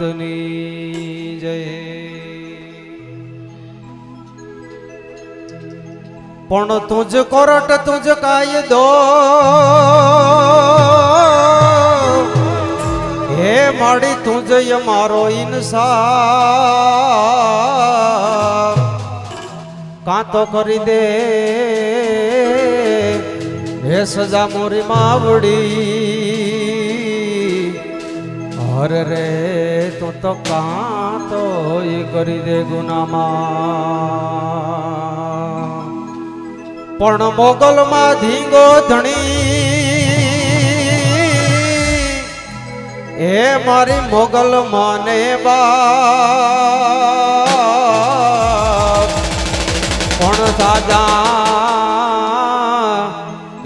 નાથની જય. પણ તુજ કોરટ, તુજ કાયદો. હે માડી, તુજ મારો ઇન્સાફ. કાં તો કરી દે. હે સજા મોરી માવડી. હર રે, તું તો કાં તો એ કરી દે ગુનામાં. પણ મોગલમાં ધીંગો ધણી, એ મારી મોગલ માને બાપ. પણ તાજા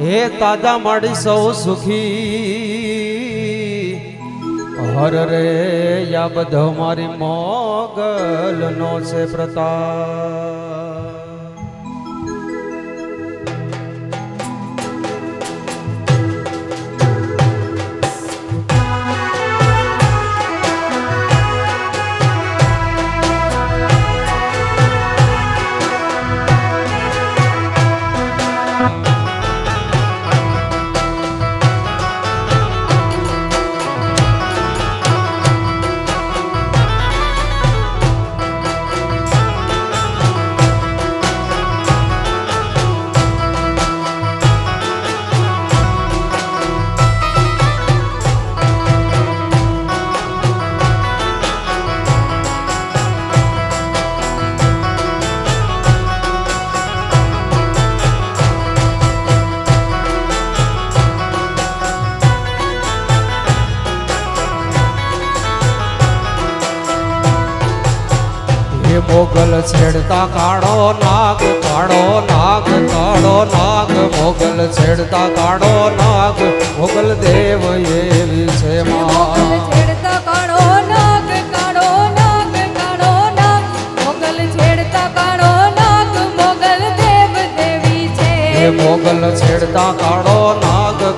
હે તાજા મળી સૌ સુખી. હર રે યા બધો મારી મોગલ નો છે પ્રતાપ. હે મોગલ છેડતા કાળો નાગ કાળો નાગ કાળો નાગ મોગલ છેડતા કાળો નાગ મોગલ દેવ એવી છે મોગલ છેડતા કાળો નાગ મોગલ છેડતા કાળો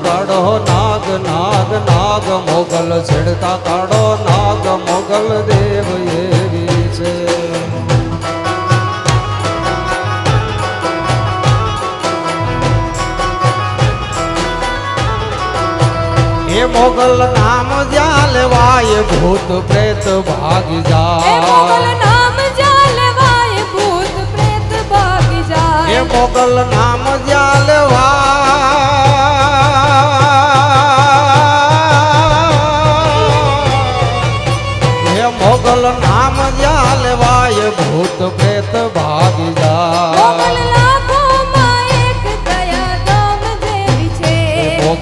કાળો નાગ નાગ નાગ મોગલ છેડતા કાળો એ મોગલ નામ જ્યાં લેવાય ભૂત પ્રેત ભાગી એ મોગલ જાય નામ જાલવાય ભૂત પ્રેત ભાગી એ જાય મોગલ નામ જ્યાં લેવાય એ મોગલ નામ જ્યાં લેવાય ભૂત પ્રેત ભાગી મોગલ જાય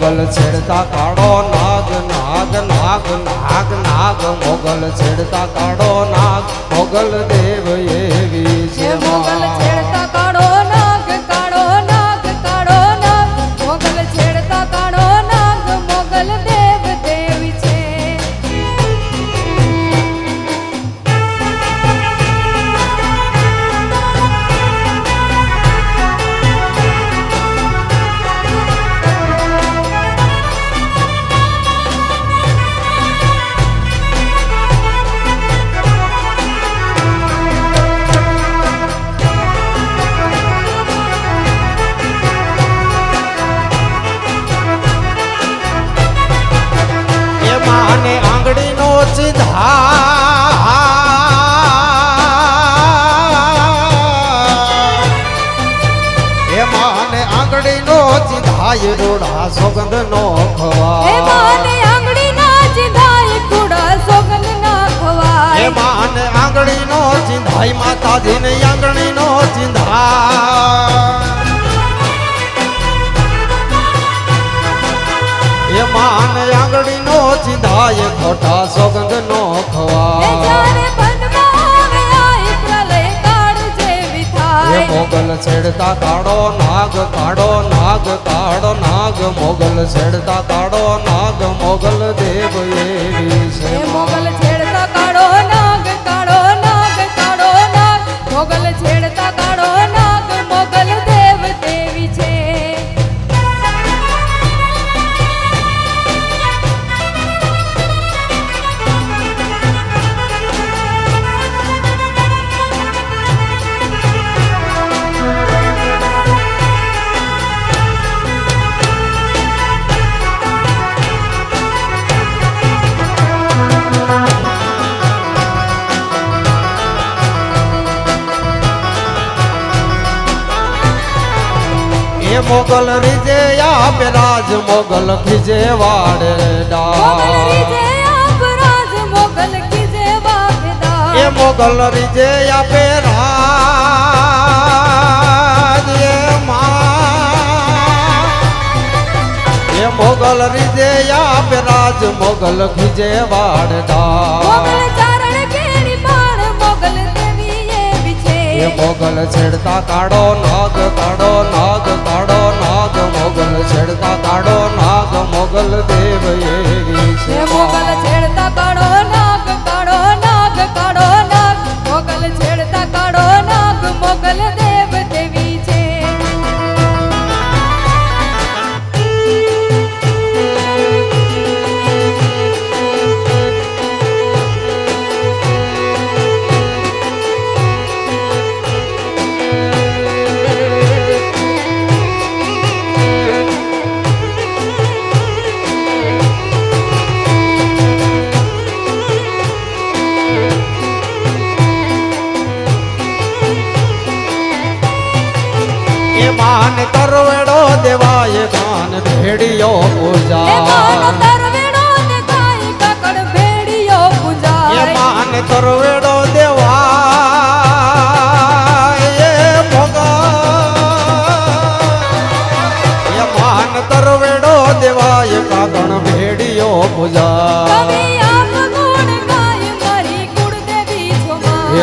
મોગલ છેડતા કાળો નાગ નાગ નાગ નાગ નાગ, મોગલ છેડતા કાળો નાગ, મોગલ દેવ એ ચિધાય રોડા સોગંદ નો ખવા માને આંગળી નો ચિંધાય કુડા સોગંદ ના માને ચિંધાય આંગળીનો ચિંધા છેડતા કાળો નાગ કાળો નાગ કાળો નાગ, મોગલ છેડતા કાળો નાગ, મોગલ દેવ એવી છે. મોગલ છેડતા એ મોગલ રીજે આપે રાજ મોગલ ખીજે વાડે એ મોગલ રીજે આપે રાજ એ એ મોગલ રીજે આપે રાજ મોગલ ખીજે વાડડા મોગલ છેડતા કાઢો નાગ કાઢો નાગ મોગલ છેડતા કાઢો નાગ, મોગલ દેવ એવી છે. મોગલ છેડતા કાઢો નાગ કાઢો નાગ કાઢો નાગ. મોગલ છેડતા કાઢો નાગ, મોગલ ભેડિયો પૂજા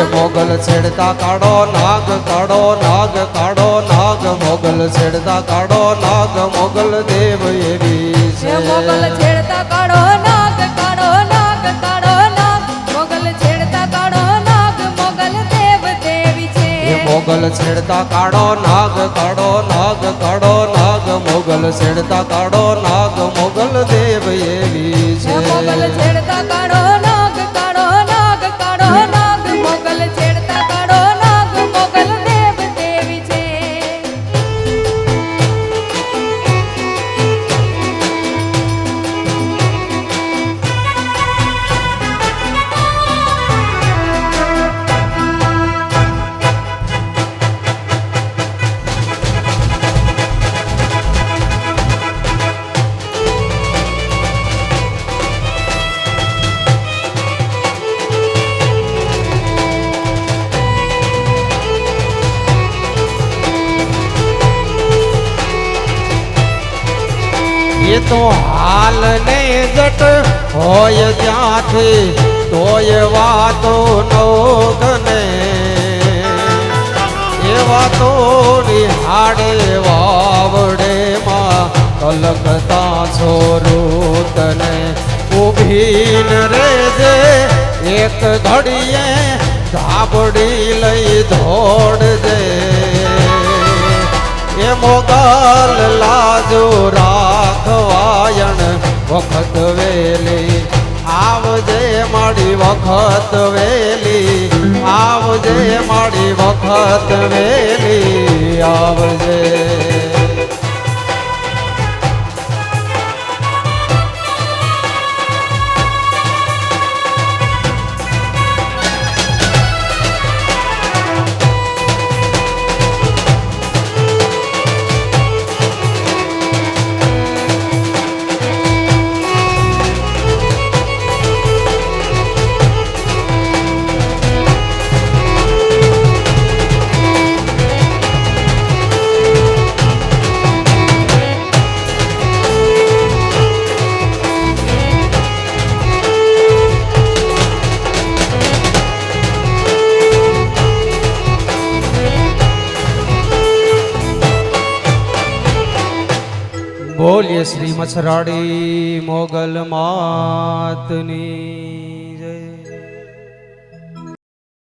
છો મોગલ છેડતા કાઢો નાગ કાઢો નાગ કાઢો નાગ મોગલ છેડતા કાઢો નાગ મોગલ દેવ એવી હે મોગલ છે છેડતા કાઢો નાગ કાઢો નાગ કાઢો નાગ મોગલ છેડતા કાઢો નાગ મોગલ દેવ દેવી છે મોગલ છેડતા કાઢો નાગ કાઢો નાગ કાઢો નાગ મોગલ છેડતા કાઢો નાગ મોગલ દેવ એવી છે મોગલ છે છેડતા કાઢો તો હાલ ને જટ હોય ત્યાંથી તોય વાતો નોગને એ વાતો નિહાડે વાવડે માં કલકતા છોરું તને ઊભીન રેજે એક ઘડીએ ધાબડી લઈ દોડજે. એ મોગલ લાજો રાખવાયણ વખત વેલી. આવજે મારી વખત વેલી. આવજે મારી વખત વેલી. આવજે. બોલીએ શ્રી મસરાડી મોગલ માતની.